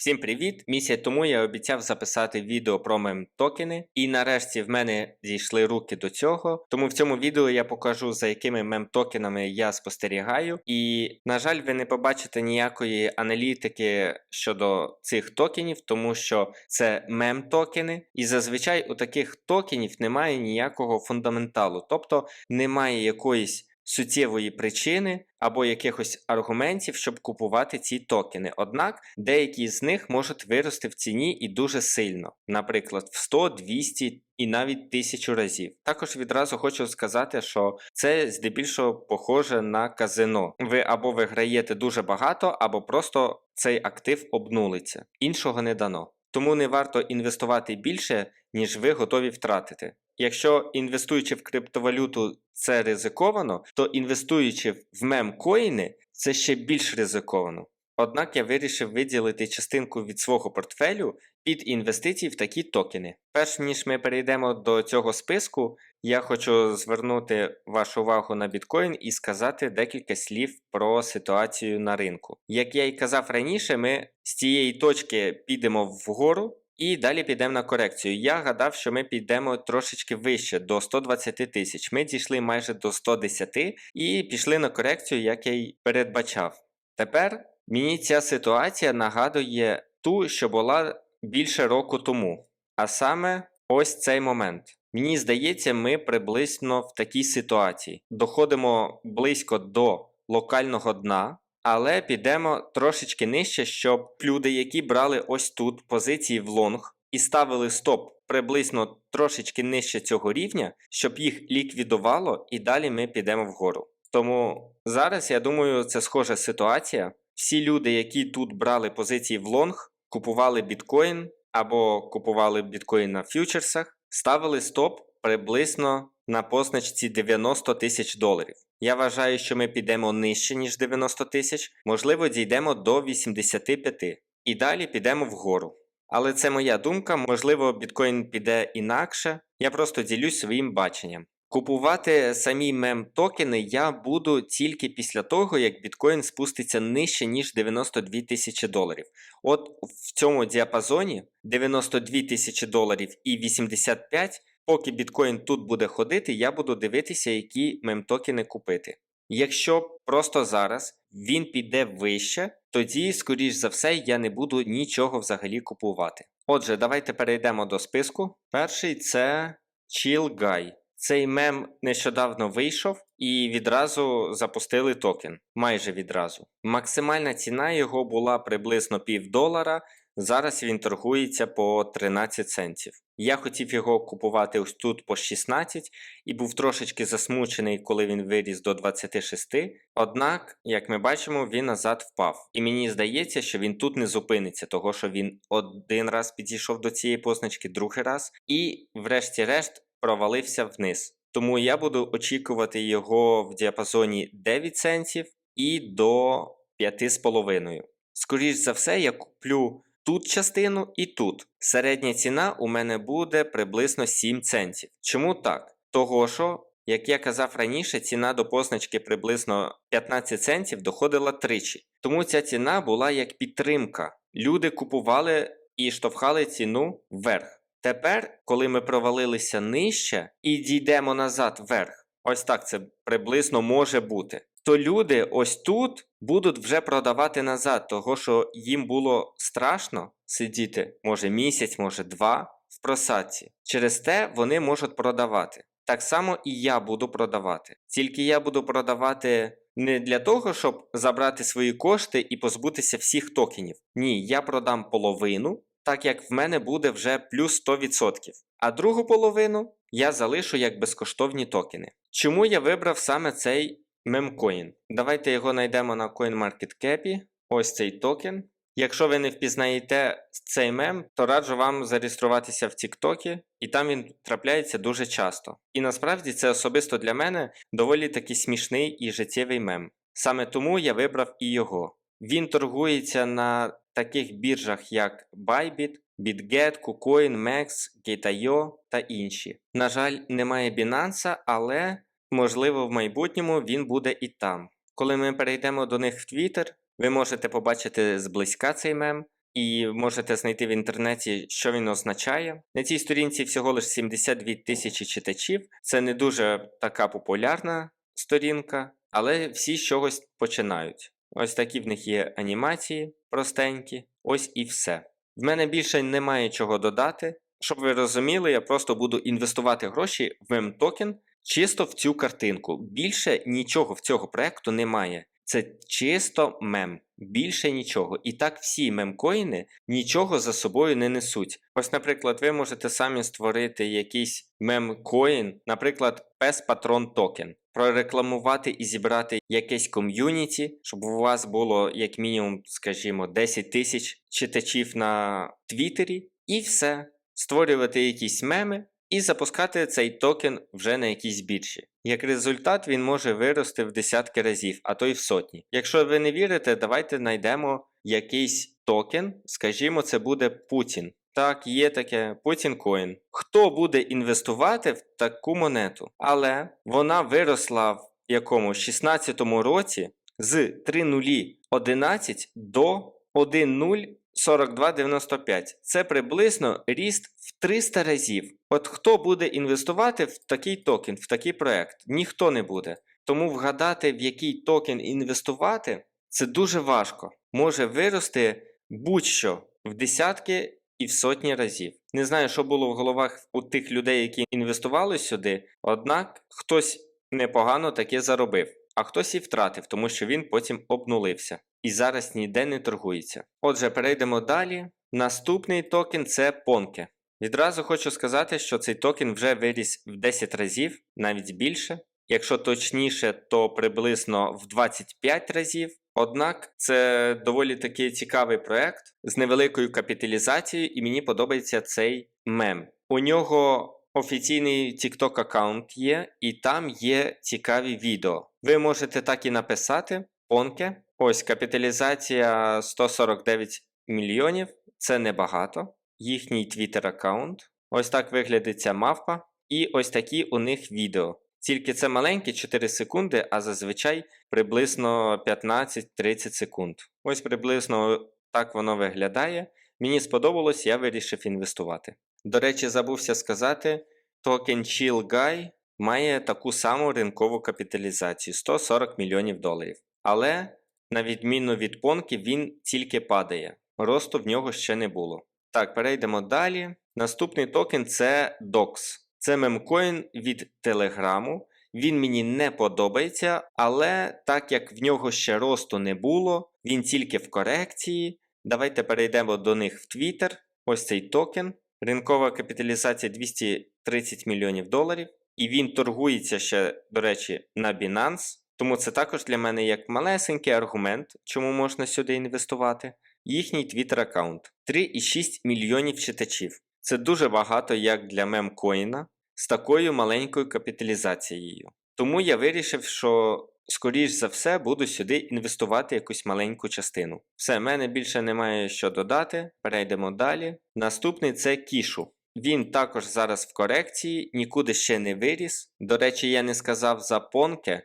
Всім привіт! Місяць тому я обіцяв записати відео про мем-токени, і нарешті в мене дійшли руки до цього. Тому в цьому відео я покажу, за якими мем-токенами я спостерігаю. І, на жаль, ви не побачите ніякої аналітики щодо цих токенів, тому що це мем-токени, і зазвичай у таких токенів немає ніякого фундаменталу, тобто немає якоїсь суттєвої причини або якихось аргументів, щоб купувати ці токени. Однак деякі з них можуть вирости в ціні і дуже сильно, наприклад, в 100, 200 і навіть 1000 разів. Також відразу хочу сказати, що це здебільшого похоже на казино. Ви або виграєте дуже багато, або просто цей актив обнулиться. Іншого не дано. Тому не варто інвестувати більше, ніж ви готові втратити. Якщо інвестуючи в криптовалюту це ризиковано, то інвестуючи в мемкоїни це ще більш ризиковано. Однак я вирішив виділити частинку від свого портфелю під інвестиції в такі токени. Перш ніж ми перейдемо до цього списку, я хочу звернути вашу увагу на біткоін і сказати декілька слів про ситуацію на ринку. Як я й казав раніше, ми з цієї точки підемо вгору. І далі підемо на корекцію. Я гадав, що ми підемо трошечки вище до 120 тисяч. Ми дійшли майже до 110 і пішли на корекцію, як я й передбачав. Тепер мені ця ситуація нагадує ту, що була більше року тому. А саме ось цей момент. Мені здається, ми приблизно в такій ситуації. Доходимо близько до локального дна. Але підемо трошечки нижче, щоб люди, які брали ось тут позиції в лонг і ставили стоп приблизно трошечки нижче цього рівня, щоб їх ліквідувало, і далі ми підемо вгору. Тому зараз я думаю, це схожа ситуація. Всі люди, які тут брали позиції в лонг, купували біткоін або купували біткоін на фьючерсах, ставили стоп приблизно на позначці 90 тисяч доларів. Я вважаю, що ми підемо нижче, ніж 90 тисяч, можливо, дійдемо до 85 і далі підемо вгору. Але це моя думка, можливо, біткоін піде інакше. Я просто ділюсь своїм баченням. Купувати самі мем-токени я буду тільки після того, як біткоін спуститься нижче, ніж 92 тисячі доларів. От в цьому діапазоні 92 тисячі доларів і 85 Поки біткоін тут буде ходити, я буду дивитися, які мемтокени купити. Якщо просто зараз він піде вище, тоді, скоріш за все, я не буду нічого взагалі купувати. Отже, давайте перейдемо до списку. Перший це Chill Guy. Цей мем нещодавно вийшов і відразу запустили токен. Майже відразу. Максимальна ціна його була приблизно пів долара. Зараз він торгується по 13 центів. Я хотів його купувати ось тут по 16 і був трошечки засмучений, коли він виріс до 26. Однак, як ми бачимо, він назад впав. І мені здається, що він тут не зупиниться, того що він один раз підійшов до цієї позначки, другий раз, і, врешті-решт, провалився вниз. Тому я буду очікувати його в діапазоні 9 центів і до 5,5. Скоріше за все, я куплю тут частину і тут. Середня ціна у мене буде приблизно 7 центів. Чому так? Того що, як я казав раніше, ціна до позначки приблизно 15 центів доходила тричі. Тому ця ціна була як підтримка. Люди купували і штовхали ціну вверх. Тепер, коли ми провалилися нижче і дійдемо назад вверх, ось так це приблизно може бути. То люди ось тут будуть вже продавати назад, того що їм було страшно сидіти, може місяць, може два в просадці. Через те вони можуть продавати. Так само і я буду продавати. Тільки я буду продавати не для того, щоб забрати свої кошти і позбутися всіх токенів. Ні, я продам половину, так як в мене буде вже плюс 100%. А другу половину я залишу як безкоштовні токени. Чому я вибрав саме цей мемкоін? Давайте його знайдемо на CoinMarketCap. Ось цей токен. Якщо ви не впізнаєте цей мем, то раджу вам зареєструватися в TikTok, і там він трапляється дуже часто. І насправді це особисто для мене доволі таки смішний і життєвий мем. Саме тому я вибрав і його. Він торгується на таких біржах, як Bybit, BitGet, KuCoin, Max, Gate.io та інші. На жаль, немає Binance, але можливо в майбутньому він буде і там. Коли ми перейдемо до них в Twitter, ви можете побачити зблизька цей мем. і можете знайти в інтернеті, що він означає. На цій сторінці всього лише 72 тисячі читачів. Це не дуже така популярна сторінка, але всі з чогось починають. Ось такі в них є анімації простенькі, ось і все. В мене більше немає чого додати. Щоб ви розуміли, я просто буду інвестувати гроші в мем-токен чисто в цю картинку. Більше нічого в цього проекту немає. Це чисто мем, більше нічого. І так всі мемкоїни нічого за собою не несуть. Ось, наприклад, ви можете самі створити якийсь мемкоін, наприклад, пес патрон токен, прорекламувати і зібрати якесь ком'юніті, щоб у вас було як мінімум, скажімо, 10 тисяч читачів на Твіттері, і все. Створювати якісь меми і запускати цей токен вже на якійсь біржі. Як результат, він може вирости в десятки разів, а то й в сотні. Якщо ви не вірите, давайте знайдемо якийсь токен, скажімо, це буде Путін. Так, є таке Путін Коін. Хто буде інвестувати в таку монету? Але вона виросла в якому 16-му році з 3.011 до 1.0 42,95. Це приблизно ріст в 300 разів. От хто буде інвестувати в такий токен, в такий проект? Ніхто не буде. Тому вгадати, в який токен інвестувати, це дуже важко. Може вирости будь-що в десятки і в сотні разів. Не знаю, що було в головах у тих людей, які інвестували сюди, однак хтось непогано таке заробив а хтось і втратив, тому що він потім обнулився і зараз ніде не торгується. Отже, перейдемо далі. Наступний токен це Понке. Відразу хочу сказати, що цей токен вже виріс в 10 разів, навіть більше. Якщо точніше, то приблизно в 25 разів. Однак це доволі таки цікавий проект з невеликою капіталізацією, і мені подобається цей мем. У нього офіційний TikTok аккаунт є, і там є цікаві відео. Ви можете так і написати понке. Ось капіталізація 149 мільйонів, це небагато. Їхній Twitter аккаунт. Ось так виглядить ця мавпа. І ось такі у них відео. Тільки це маленькі 4 секунди, а зазвичай приблизно 15-30 секунд. Ось приблизно так воно виглядає. Мені сподобалось, я вирішив інвестувати. До речі, забувся сказати, токен Chill Guy має таку саму ринкову капіталізацію 140 мільйонів доларів. Але, на відміну від понки, він тільки падає. Росту в нього ще не було. Так, перейдемо далі. Наступний токен це DOX. Це мемкоін від Телеграму. Він мені не подобається, але так як в нього ще росту не було, він тільки в корекції. Давайте перейдемо до них в Twitter. Ось цей токен. Ринкова капіталізація 230 мільйонів доларів. І він торгується ще, до речі, на Binance. Тому це також для мене як малесенький аргумент, чому можна сюди інвестувати. Їхній Twitter аккаунт 3,6 мільйонів читачів. Це дуже багато як для мемкоїна з такою маленькою капіталізацією. Тому я вирішив, що скоріш за все буду сюди інвестувати якусь маленьку частину. Все, мене більше немає що додати. Перейдемо далі. Наступний це кішу. Він також зараз в корекції, нікуди ще не виріс. До речі, я не сказав за понке,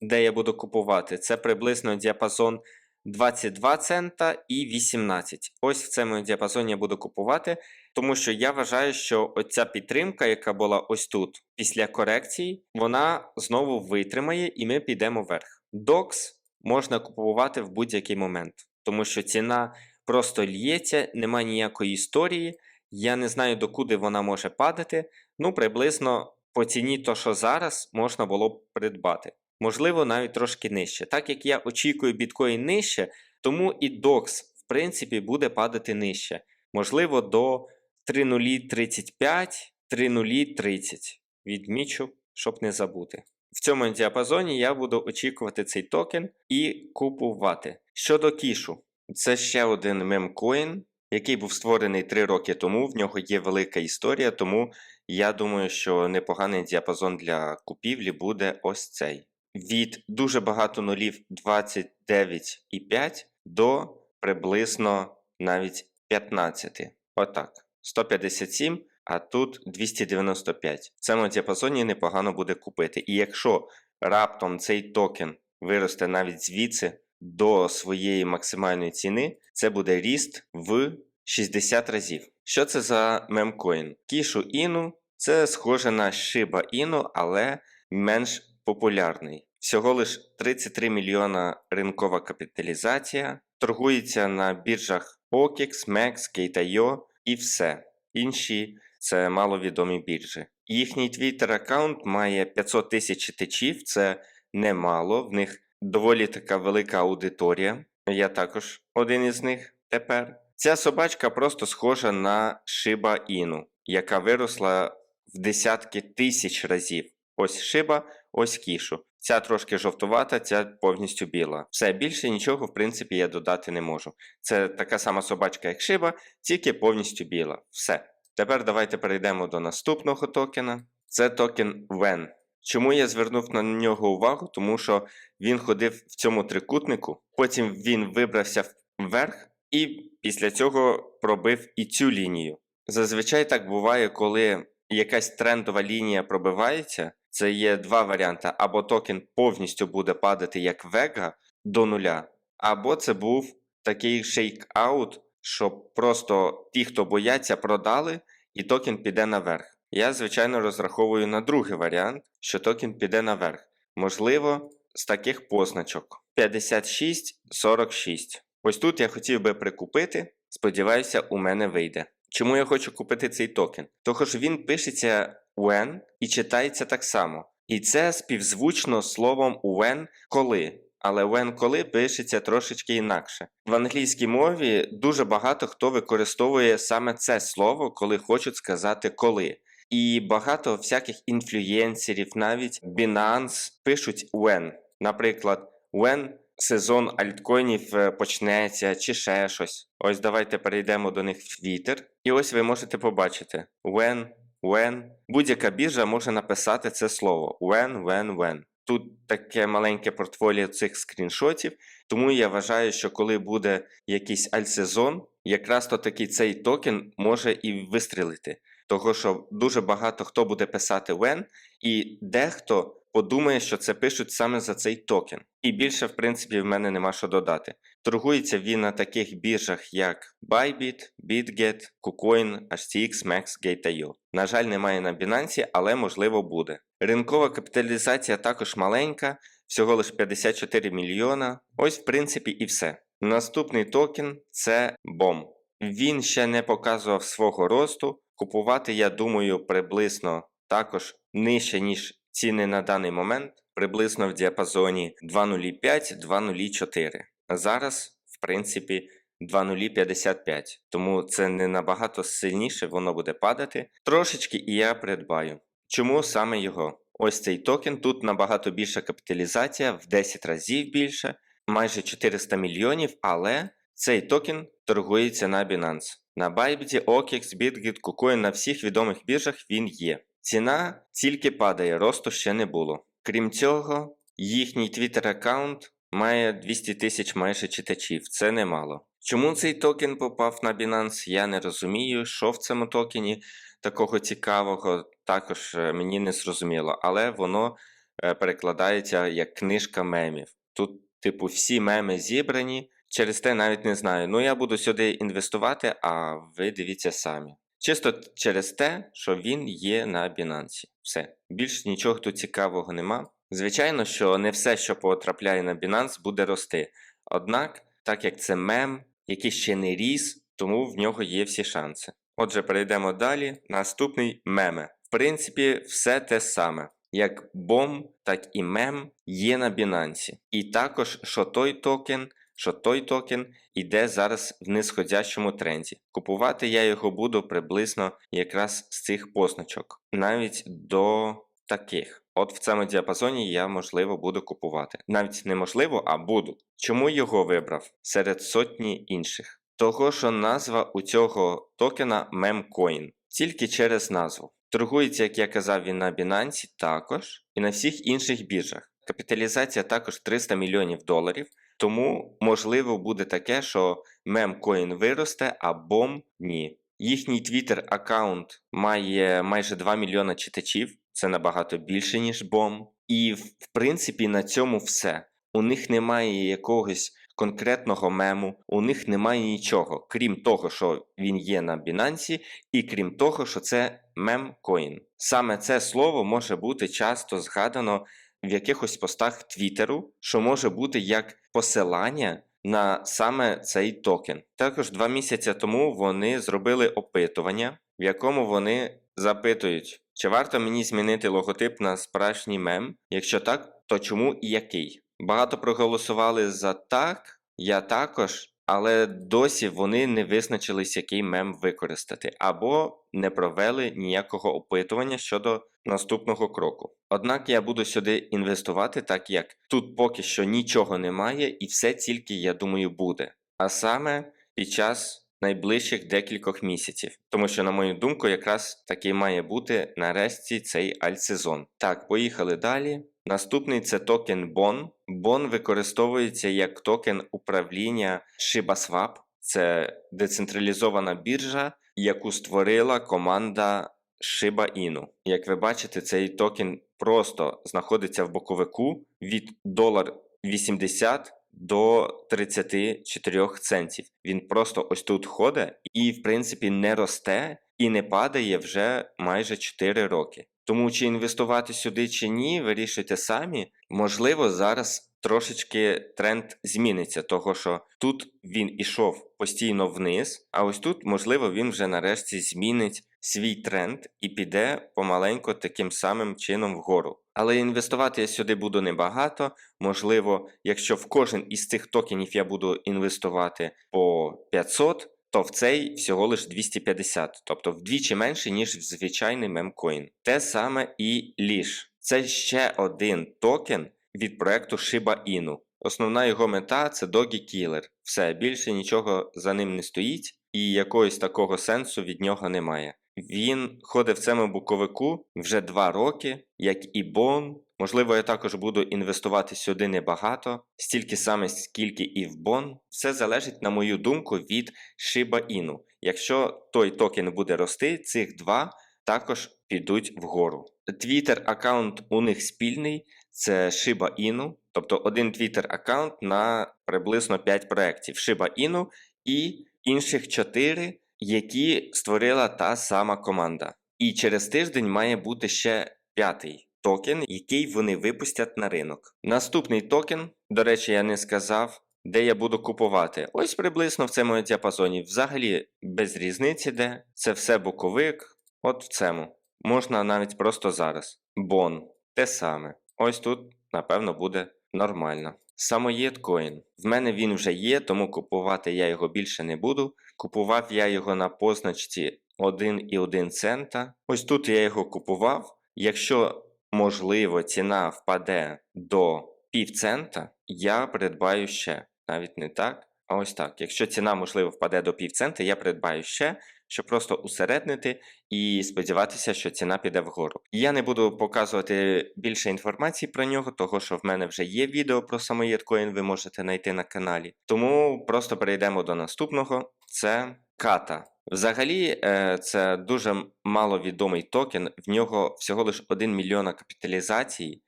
де я буду купувати. Це приблизно діапазон 22 цента і 18. Ось в цьому діапазоні я буду купувати, тому що я вважаю, що оця підтримка, яка була ось тут після корекції, вона знову витримає і ми підемо вверх. DOX можна купувати в будь-який момент, тому що ціна просто л'ється, немає ніякої історії. Я не знаю, докуди вона може падати. Ну, приблизно по ціні, то що зараз можна було б придбати. Можливо, навіть трошки нижче. Так як я очікую біткоін нижче, тому і DOX, в принципі, буде падати нижче. Можливо, до 3.035, 3.030. Відмічу, щоб не забути. В цьому діапазоні я буду очікувати цей токен і купувати. Щодо кішу, це ще один мемкоін, який був створений 3 роки тому. В нього є велика історія, тому я думаю, що непоганий діапазон для купівлі буде ось цей. Від дуже багато нулів 29,5 до приблизно навіть 15. Отак. 157, а тут 295. В цьому діапазоні непогано буде купити. І якщо раптом цей токен виросте навіть звідси до своєї максимальної ціни, це буде ріст в 60 разів. Що це за мемкоін? Кішу Іну це схоже на Shiba Inu, але менш популярний. Всього лиш 33 мільйона ринкова капіталізація, торгується на біржах OKEX, MEX, Gate.io і все. Інші це маловідомі біржі. Їхній Twitter аккаунт має 500 тисяч читачів, це немало, в них доволі така велика аудиторія. Я також один із них тепер. Ця собачка просто схожа на Shiba Inu, яка виросла в десятки тисяч разів. Ось шиба, ось кішу. Ця трошки жовтувата, ця повністю біла. Все більше нічого, в принципі, я додати не можу. Це така сама собачка, як шиба, тільки повністю біла. Все. Тепер давайте перейдемо до наступного токена. Це токен WEN. Чому я звернув на нього увагу? Тому що він ходив в цьому трикутнику, потім він вибрався вверх і після цього пробив і цю лінію. Зазвичай так буває, коли якась трендова лінія пробивається. Це є два варіанти: або токен повністю буде падати як вега до нуля, або це був такий шейк-аут, що просто ті, хто бояться, продали, і токен піде наверх. Я, звичайно, розраховую на другий варіант, що токен піде наверх. Можливо, з таких позначок 56-46. Ось тут я хотів би прикупити. Сподіваюся, у мене вийде. Чому я хочу купити цей токен? Того ж він пишеться when і читається так само. І це співзвучно словом when коли. Але when коли пишеться трошечки інакше. В англійській мові дуже багато хто використовує саме це слово, коли хочуть сказати коли. І багато всяких інфлюєнсерів, навіть Binance пишуть when. Наприклад, when сезон альткоїнів е, почнеться чи ще щось. Ось давайте перейдемо до них в Twitter. І ось ви можете побачити when, when. Будь-яка біржа може написати це слово when, when, when. Тут таке маленьке портфоліо цих скріншотів, тому я вважаю, що коли буде якийсь альсезон, якраз то такий цей токен може і вистрілити. Того, що дуже багато хто буде писати when, і дехто подумає, що це пишуть саме за цей токен. І більше, в принципі, в мене нема що додати. Торгується він на таких біржах, як Bybit, BitGet, KuCoin, HTX, Max, Gate.io. На жаль, немає на Binance, але можливо буде. Ринкова капіталізація також маленька, всього лише 54 мільйона. Ось, в принципі, і все. Наступний токен це BOM. Він ще не показував свого росту. Купувати, я думаю, приблизно також нижче, ніж ціни на даний момент, приблизно в діапазоні 2.05-2.04. Зараз, в принципі, 2.055. Тому це не набагато сильніше, воно буде падати. Трошечки і я придбаю. Чому саме його? Ось цей токен, тут набагато більша капіталізація, в 10 разів більше, майже 400 мільйонів, але цей токен торгується на Binance. На Bybit, OKEX, BitGet, KuCoin, на всіх відомих біржах він є. Ціна тільки падає, росту ще не було. Крім цього, їхній Twitter аккаунт має 200 тисяч майже читачів, це немало. Чому цей токен попав на Binance, я не розумію, що в цьому токені такого цікавого, також е, мені не зрозуміло, але воно е, перекладається як книжка мемів. Тут, типу, всі меми зібрані, через те навіть не знаю. Ну, я буду сюди інвестувати, а ви дивіться самі. Чисто через те, що він є на Binance. Все. Більш нічого тут цікавого нема. Звичайно, що не все, що потрапляє на Binance, буде рости. Однак, так як це мем, який ще не ріс, тому в нього є всі шанси. Отже, перейдемо далі. Наступний меме. В принципі, все те саме. Як бом, так і мем є на Binance. І також, що той токен, що той токен йде зараз в нисходящому тренді. Купувати я його буду приблизно якраз з цих позначок, навіть до таких. От в цьому діапазоні я, можливо, буду купувати. Навіть неможливо, а буду. Чому його вибрав серед сотні інших? Того, що назва у цього токена Memcoin. Тільки через назву. Торгується, як я казав, він на Binance також і на всіх інших біржах. Капіталізація також 300 мільйонів доларів. Тому можливо буде таке, що мемкоін виросте, а бом ні. Їхній Twitter аккаунт має майже 2 мільйона читачів, це набагато більше, ніж бом. І в принципі на цьому все. У них немає якогось конкретного мему, у них немає нічого, крім того, що він є на Binance, і крім того, що це мемкоін. Саме це слово може бути часто згадано в якихось постах Твіттеру, що може бути як посилання на саме цей токен. Також два місяці тому вони зробили опитування, в якому вони запитують, чи варто мені змінити логотип на справжній мем? Якщо так, то чому і який? Багато проголосували за так, я також, але досі вони не визначились, який мем використати, або не провели ніякого опитування щодо наступного кроку. Однак я буду сюди інвестувати, так як тут поки що нічого немає, і все тільки, я думаю, буде. А саме під час найближчих декількох місяців. Тому що, на мою думку, якраз таки має бути нарешті цей альтсезон. Так, поїхали далі. Наступний це токен BON. BON використовується як токен управління ShibaSwap. Це децентралізована біржа, яку створила команда Shiba Inu. Як ви бачите, цей токен просто знаходиться в боковику від $1,80 до 34 центів. Він просто ось тут ходить і, в принципі, не росте і не падає вже майже 4 роки. Тому чи інвестувати сюди чи ні, вирішуйте самі. Можливо, зараз трошечки тренд зміниться, того що тут він ішов постійно вниз, а ось тут, можливо, він вже нарешті змінить свій тренд і піде помаленько таким самим чином вгору. Але інвестувати я сюди буду небагато. Можливо, якщо в кожен із цих токенів я буду інвестувати по 500, то в цей всього лиш 250, тобто вдвічі менше, ніж в звичайний мемкоін. Те саме і Ліш. Це ще один токен від проекту Shiba Inu. Основна його мета це Doggy Killer. Все, більше нічого за ним не стоїть, і якогось такого сенсу від нього немає. Він ходить в цьому буковику вже два роки, як і Бон. Можливо, я також буду інвестувати сюди небагато, стільки саме, скільки і в Бон. Все залежить, на мою думку, від Shiba Inu. Якщо той токен буде рости, цих два також підуть вгору. Твіттер аккаунт у них спільний, це Shiba Inu, тобто один Twitter аккаунт на приблизно 5 проєктів Shiba Inu і інших 4, які створила та сама команда. І через тиждень має бути ще п'ятий токен, який вони випустять на ринок. Наступний токен, до речі, я не сказав, де я буду купувати. Ось приблизно в цьому діапазоні. Взагалі без різниці, де це все боковик. От в цьому. Можна навіть просто зараз. Бон. Те саме. Ось тут, напевно, буде нормально. Самоєдкоін. В мене він вже є, тому купувати я його більше не буду. Купував я його на позначці 1,1 цента. Ось тут я його купував. Якщо, можливо, ціна впаде до півцента, я придбаю ще. Навіть не так. Ось так. Якщо ціна, можливо, впаде до півцента, я придбаю ще, щоб просто усереднити і сподіватися, що ціна піде вгору. Я не буду показувати більше інформації про нього, того що в мене вже є відео про самоєдкоін, ви можете знайти на каналі. Тому просто перейдемо до наступного: це ката. Взагалі, е, це дуже маловідомий токен, в нього всього лиш 1 мільйона капіталізації.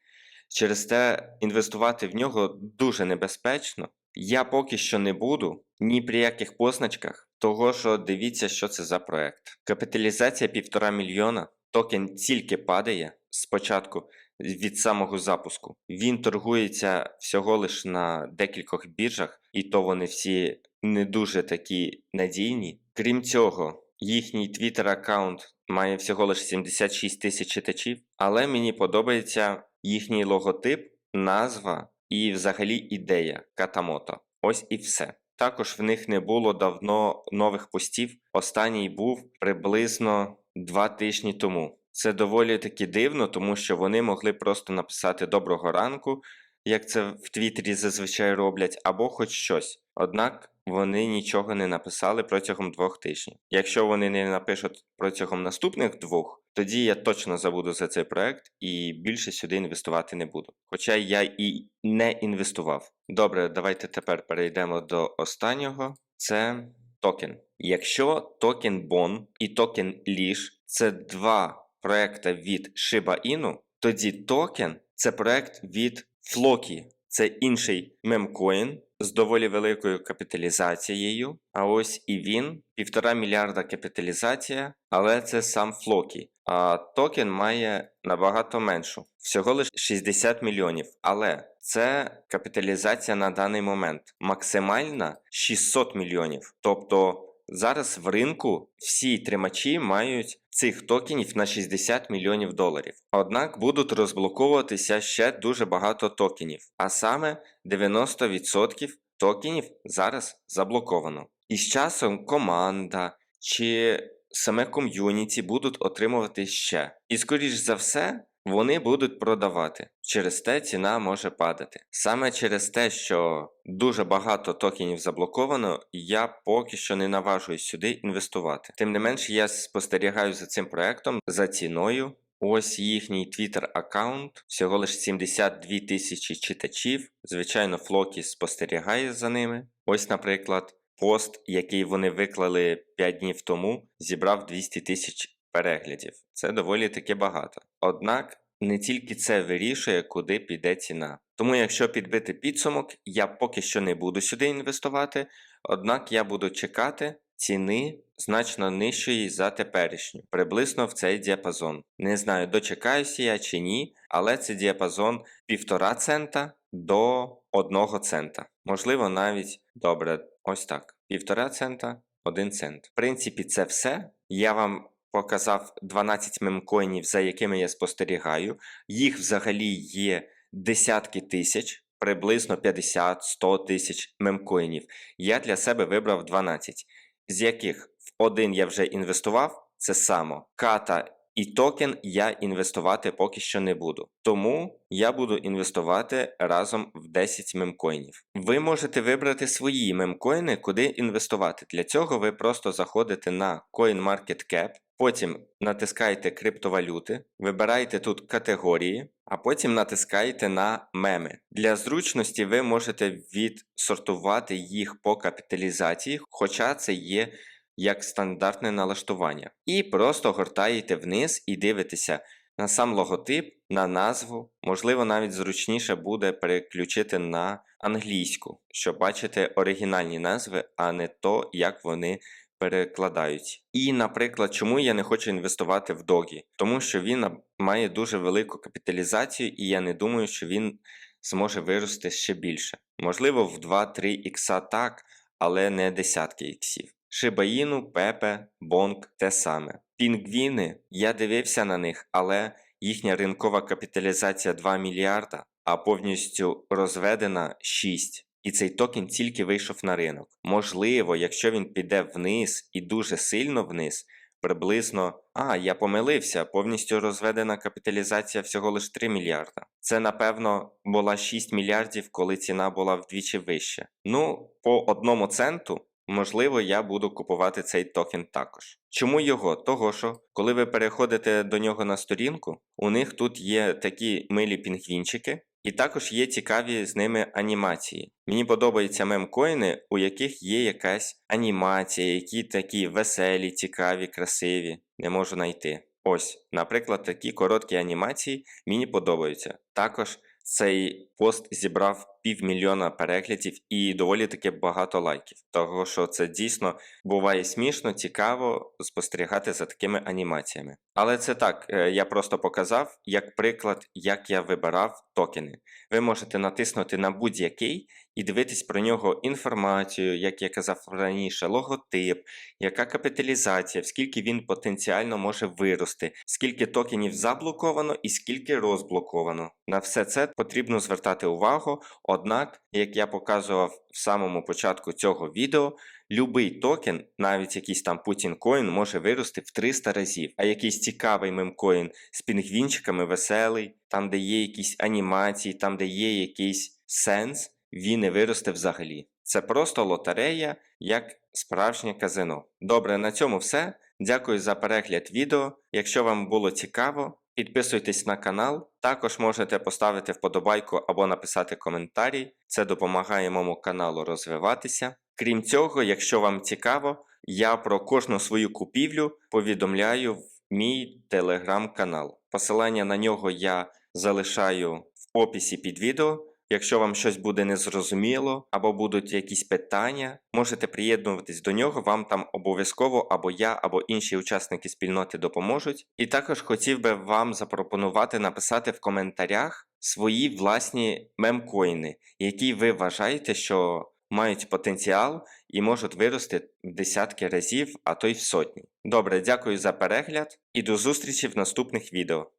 Через те інвестувати в нього дуже небезпечно. Я поки що не буду ні при яких позначках, того що дивіться, що це за проект. Капіталізація півтора мільйона, токен тільки падає спочатку від самого запуску. Він торгується всього лиш на декількох біржах, і то вони всі не дуже такі надійні. Крім цього, їхній Twitter аккаунт має всього лиш 76 тисяч читачів, але мені подобається їхній логотип, назва і взагалі ідея Катамото. Ось і все. Також в них не було давно нових постів. Останній був приблизно два тижні тому. Це доволі таки дивно, тому що вони могли просто написати доброго ранку, як це в Твіттері зазвичай роблять, або хоч щось. Однак вони нічого не написали протягом двох тижнів. Якщо вони не напишуть протягом наступних двох, тоді я точно забуду за цей проект і більше сюди інвестувати не буду. Хоча я і не інвестував. Добре, давайте тепер перейдемо до останнього. Це токен. Якщо токен BON і токен LISH – це два проекти від Shiba Inu, тоді токен це проект від Floki. Це інший мемкоін з доволі великою капіталізацією. А ось і він півтора мільярда капіталізація, але це сам Флокі. А токен має набагато меншу, всього лише 60 мільйонів. Але це капіталізація на даний момент. Максимальна 600 мільйонів. Тобто зараз в ринку всі тримачі мають цих токенів на 60 мільйонів доларів. Однак будуть розблоковуватися ще дуже багато токенів, а саме 90% токенів зараз заблоковано. І з часом команда чи саме ком'юніті будуть отримувати ще. І скоріш за все. Вони будуть продавати. Через те ціна може падати. Саме через те, що дуже багато токенів заблоковано, я поки що не наважуюсь сюди інвестувати. Тим не менш, я спостерігаю за цим проектом за ціною. Ось їхній Twitter аккаунт, всього лише 72 тисячі читачів. Звичайно, Флокі спостерігає за ними. Ось, наприклад, пост, який вони виклали 5 днів тому, зібрав 200 тисяч переглядів. Це доволі таки багато. Однак не тільки це вирішує, куди піде ціна. Тому, якщо підбити підсумок, я поки що не буду сюди інвестувати, однак я буду чекати ціни значно нижчої за теперішню, приблизно в цей діапазон. Не знаю, дочекаюся я чи ні, але це діапазон 1,5 цента до 1 цента. Можливо, навіть добре, ось так. 1,5 цента, 1 цент. В принципі, це все. Я вам показав 12 мемкоїнів, за якими я спостерігаю. Їх взагалі є десятки тисяч, приблизно 50-100 тисяч мемкоїнів. Я для себе вибрав 12, з яких в один я вже інвестував, це само ката і токен я інвестувати поки що не буду. Тому я буду інвестувати разом в 10 мемкоїнів. Ви можете вибрати свої мемкоїни, куди інвестувати. Для цього ви просто заходите на CoinMarketCap, потім натискаєте криптовалюти, вибираєте тут категорії, а потім натискаєте на меми. Для зручності ви можете відсортувати їх по капіталізації, хоча це є як стандартне налаштування. І просто гортаєте вниз і дивитеся на сам логотип, на назву. Можливо, навіть зручніше буде переключити на англійську, щоб бачити оригінальні назви, а не то, як вони перекладають. І, наприклад, чому я не хочу інвестувати в Догі? Тому що він має дуже велику капіталізацію, і я не думаю, що він зможе вирости ще більше. Можливо, в 2-3 ікса так, але не десятки іксів. Шибаїну, Пепе, Бонг те саме. Пінгвіни, я дивився на них, але їхня ринкова капіталізація 2 мільярда, а повністю розведена 6. І цей токен тільки вийшов на ринок. Можливо, якщо він піде вниз і дуже сильно вниз, приблизно. А, я помилився, повністю розведена капіталізація всього лише 3 мільярда. Це, напевно, була 6 мільярдів, коли ціна була вдвічі вища. Ну, по одному центу. Можливо, я буду купувати цей токен також. Чому його? Того що, коли ви переходите до нього на сторінку, у них тут є такі милі пінгвінчики, і також є цікаві з ними анімації. Мені подобаються мемкоїни, у яких є якась анімація, які такі веселі, цікаві, красиві. Не можу знайти. Ось, наприклад, такі короткі анімації мені подобаються. Також цей пост зібрав півмільйона переглядів і доволі таки багато лайків. Того що це дійсно буває смішно, цікаво спостерігати за такими анімаціями. Але це так, е, я просто показав як приклад, як я вибирав токени. Ви можете натиснути на будь-який і дивитись про нього інформацію, як я казав раніше, логотип, яка капіталізація, скільки він потенціально може вирости, скільки токенів заблоковано і скільки розблоковано. На все це потрібно звертати увагу. Однак, як я показував в самому початку цього відео, любий токен, навіть якийсь там Putin Coin, може вирости в 300 разів, а якийсь цікавий мемкоін з пінгвінчиками веселий, там, де є якісь анімації, там, де є якийсь сенс, він не виросте взагалі. Це просто лотерея, як справжнє казино. Добре, на цьому все. Дякую за перегляд відео. Якщо вам було цікаво, Підписуйтесь на канал, також можете поставити вподобайку або написати коментарі, це допомагає моєму каналу розвиватися. Крім цього, якщо вам цікаво, я про кожну свою купівлю повідомляю в мій телеграм-канал. Посилання на нього я залишаю в описі під відео. Якщо вам щось буде незрозуміло або будуть якісь питання, можете приєднуватись до нього. Вам там обов'язково або я, або інші учасники спільноти допоможуть. І також хотів би вам запропонувати написати в коментарях свої власні мемкоїни, які ви вважаєте, що мають потенціал і можуть вирости в десятки разів, а то й в сотні. Добре, дякую за перегляд і до зустрічі в наступних відео.